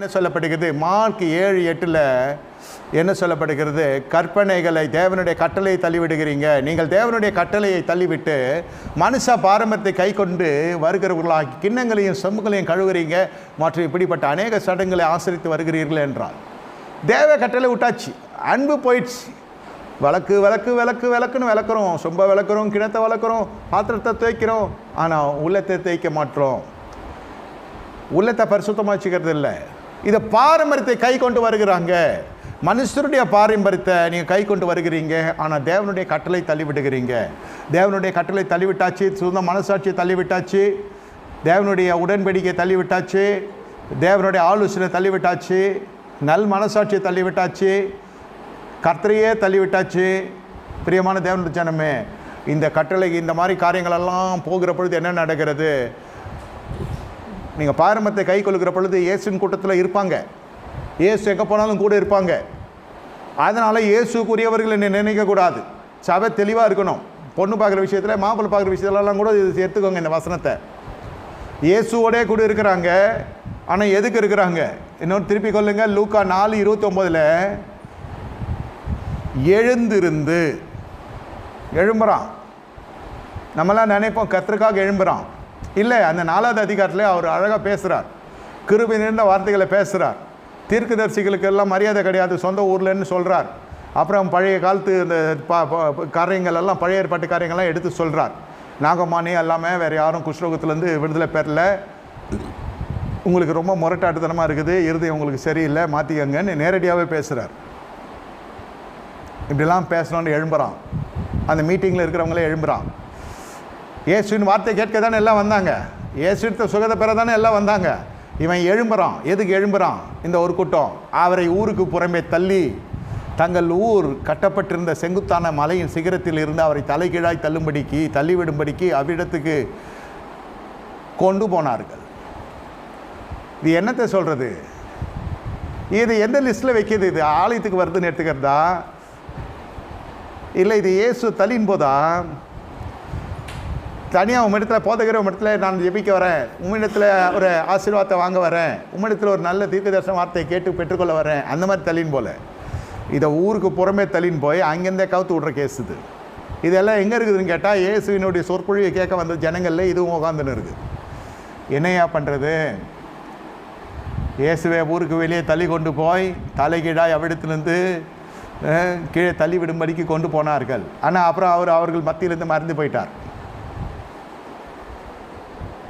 என்ன சொல்லப்படுகிறது? மார்க் ஏழு எட்டில் என்ன சொல்லப்படுகிறது? கற்பனைகளை தேவனுடைய கட்டளையை தள்ளிவிடுகிறீங்க. நீங்கள் தேவனுடைய கட்டளையை தள்ளிவிட்டு மனுஷ பாரம்பரியத்தை கை கொண்டு வருகிறவர்களாகி கிண்ணங்களையும் சொம்புகளையும் கழுவுறீங்க. மற்றும் இப்படிப்பட்ட அநேக சடங்குகளை ஆசிரித்து வருகிறீர்கள் என்றார். தேவ கட்டளை விட்டாச்சு. அன்பு போயிடுச்சு. விளக்கு விளக்கு விளக்கு விளக்குன்னு விளக்குறோம். சொம்ப விளக்குறோம் கிணத்தை விளக்குறோம் பாத்திரத்தை தேய்க்கிறோம். ஆனால் உள்ளத்தை தேய்க்க மாட்டோம். உள்ளத்தை பரிசுத்தமாக வச்சுக்கிறது இல்லை இதை பாரம்பரியத்தை கை கொண்டு வருகிறாங்க. மனுஷருடைய பாரம்பரியத்தை நீங்கள் கை கொண்டு வருகிறீங்க. ஆனால் தேவனுடைய கட்டளை தள்ளிவிடுகிறீங்க. தேவனுடைய கட்டளை தள்ளிவிட்டாச்சு சுதந்திர மனசாட்சியை தள்ளிவிட்டாச்சு தேவனுடைய உடன்படிக்கை தள்ளிவிட்டாச்சு தேவனுடைய ஆலோசனை தள்ளிவிட்டாச்சு நல் மனசாட்சியை தள்ளிவிட்டாச்சு கர்த்தரையே தள்ளிவிட்டாச்சு. பிரியமான தேவனுடைய ஜனமே இந்த கட்டளை இந்த மாதிரி காரியங்களெல்லாம் போகிற பொழுது என்ன நடக்கிறது? நீங்கள் பாரம்பரியத்தை கை கொள்கிற பொழுது இயேசுவின் கூட்டத்தில் இருப்பாங்க. இயேசு எங்கே போனாலும் கூட இருப்பாங்க. அதனால் இயேசுக்குரியவர்கள் என்னை நினைக்கக்கூடாது சபை தெளிவாக இருக்கணும். பொண்ணு பார்க்குற விஷயத்தில் மாப்பிள்ளை பார்க்குற விஷயத்துலலாம் கூட இது எடுத்துக்கோங்க இந்த வசனத்தை. இயேசுவோடே கூட இருக்கிறாங்க. ஆனால் எதுக்கு இருக்கிறாங்க? இன்னொன்று திருப்பி கொள்ளுங்க. லூக்கா நாலு இருபத்தொம்போதில் எழுந்திருந்து. எழும்புறான். நம்மளாம் நினைப்போம் கர்த்தருக்காக எழும்புறான். இல்லை அந்த நாலாவது அதிகாரத்தில் அவர் அழகாக பேசுகிறார் கிருபி நிறைந்த வார்த்தைகளை பேசுகிறார் தீர்க்கதரிசிகளுக்கு எல்லாம் மரியாதை கிடையாது சொந்த ஊர்லன்னு சொல்கிறார் அப்புறம் பழைய காலத்து இந்த ப- ப- காரியங்கள் எல்லாம் பழைய ஏற்பாட்டு காரியங்கள்லாம் எடுத்து சொல்கிறார் நாகமானி எல்லாமே வேறு யாரும் குஷ்ரோகத்துலேருந்து விடுதலை பெறல. உங்களுக்கு ரொம்ப முரட்டாட்டுத்தனமாக இருக்குது இருதயம் உங்களுக்கு சரியில்லை மாற்றிக்கங்கன்னு நேரடியாகவே பேசுகிறார் இப்படிலாம் பேசணும்னு எழும்புறான். அந்த மீட்டிங்கில் இருக்கிறவங்களே எழும்புறான். இயேசுவின் வார்த்தை கேட்க தானே எல்லாம் வந்தாங்க. இயேசுவின் சுகத்தை பெற தானே எல்லாம் வந்தாங்க. இவன் எழும்புறான். எதுக்கு எழும்புறான்? இந்த ஒரு கூட்டம். அவரை ஊருக்கு புறம்பே தள்ளி தங்கள் ஊர் கட்டப்பட்டிருந்த செங்குத்தான மலையின் சிகரத்தில் இருந்து அவரை தலைகீழாய் தள்ளும்படிக்கு தள்ளிவிடும்படிக்கு அவ்விடத்துக்கு கொண்டு போனார்கள். இது என்னத்தை சொல்கிறது இது எந்த லிஸ்ட்டில் வைக்கிது இது? ஆலயத்துக்கு வருதுன்னு எடுத்துக்கிறதா? இல்லை இது இயேசு தள்ளின் போதா? தனியாக உம்மிடத்தில் போதகிற உம்மிடத்தில் நான் ஜெபிக்க வரேன். உம்மிடத்தில் ஒரு ஆசீர்வாதத்தை வாங்க வரேன். உம்மிடத்தில் ஒரு நல்ல தீர்க்கதர்சன வார்த்தையை கேட்டு பெற்றுக்கொள்ள வரேன். அந்த மாதிரி தள்ளின் போல. இதை ஊருக்கு புறமே தள்ளின்னு போய் அங்கேருந்தே கவுத்து விட்ற கேஸ் இது. இதெல்லாம் எங்கே இருக்குதுன்னு கேட்டால் இயேசுவினுடைய சொற்பொழிவை கேட்க வந்த ஜனங்களில் இதுவும் உட்காந்துன்னு இருக்குது என்னையா பண்ணுறது இயேசுவை ஊருக்கு வெளியே தள்ளி கொண்டு போய் தலைகீழாய் அவ்விடத்திலிருந்து கீழே தள்ளி விடும்படிக்கு கொண்டு போனார்கள். ஆனால் அப்புறம் அவர் அவர்கள் மத்தியிலேருந்து மறந்து போயிட்டார்.